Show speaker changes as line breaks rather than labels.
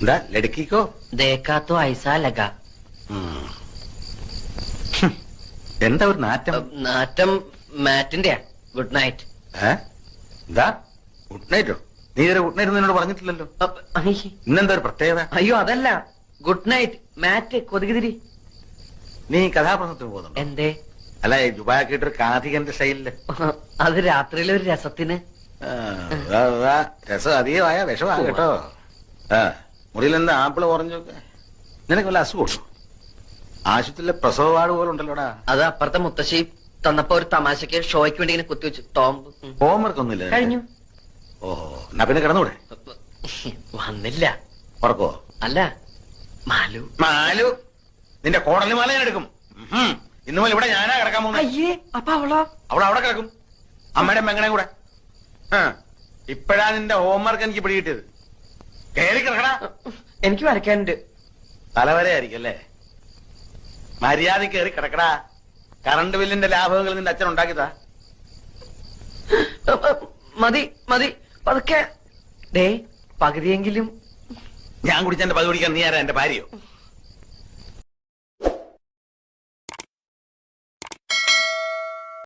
എന്താ ലടുക്കിക്കോ
देखा तो ऐसा लगा
ഉം. ഹും. എന്താ ഒരു നാറ്റം
നാറ്റം മാറ്റിന്റെ ഗുഡ് നൈറ്റ്
ഏ എന്താ ഗുഡ് നൈറ്റോ നീ ഇതുവരെ ഗുഡ് നൈറ്റ് എന്നോട് പറഞ്ഞിട്ടില്ലല്ലോ ഇന്നെന്താ ഒരു പ്രത്യേകത
അയ്യോ അതല്ല ഗുഡ് നൈറ്റ് മാറ്റ് കൊതുകുതിരി
നീ കഥാപ്രസംഗത്തിന് പോകുന്നുണ്ടോ
എന്തേ
അല്ല ഈ ജുബാക്കിട്ടൊരു കാഥികന്റെ സ്റ്റൈലില്
അത് രാത്രിയിലെ ഒരു രസത്തിന്
ആ, അതാ, അതാ. രസം അധികമായ വിഷമാ കേട്ടോ ആ മുറിയിൽ എന്താ ആപ്പിൾ ഓറഞ്ചൊക്കെ? നിനക്ക് വല്ല അസുഖമുണ്ടോ ആശുപത്രിയിലെ പ്രസവ വാർഡ് പോലെ ഉണ്ടല്ലോടാ.
അത് അപ്പുറത്തെ മുത്തശ്ശി തന്നപ്പോ ഒരു തമാശക്ക് ഷോയ്ക്ക് വേണ്ടി ഇങ്ങനെ കുത്തിവെച്ചു ടോംബ്.
ഹോംവർക്ക് ഒന്നുമില്ല?
കഴിഞ്ഞു.
ഓ എന്നാ പിന്നെ കിടന്നൂടെ?
വന്നില്ല.
ഉറക്കോ?
അല്ല മാലു.
മാലു നിന്റെ കോടലി മാല ഞാൻ എടുക്കും. ഇന്നു മുതൽ ഇവിടെ ഞാനാ കിടക്കാൻ പോകുന്നത്.
അയ്യേ അപ്പൊ അവളോ?
അവിടെ അവിടെ കിടക്കും. അമ്മയുടെ മെങ്ങനെ കൂടെ. ആ ഇപ്പഴാ നിന്റെ ഹോംവർക്ക് എനിക്ക് പിടികിട്ടിയത്.
എനിക്ക് വരയ്ക്കാനുണ്ട്.
തലവരെയായിരിക്കും അല്ലേ മര്യാദ കയറി കിടക്കടാ. കറണ്ട് ബില്ലിന്റെ ലാഭങ്ങൾ നിന്റെ അച്ഛൻ ഉണ്ടാക്കിയതാ.
മതി മതി. പതുക്കെ. ഡേ പകുതിയെങ്കിലും.
ഞാൻ കുടിച്ച എന്റെ പതി കുടിക്കാൻ നീ ആരാ? എന്റെ ഭാര്യയോ?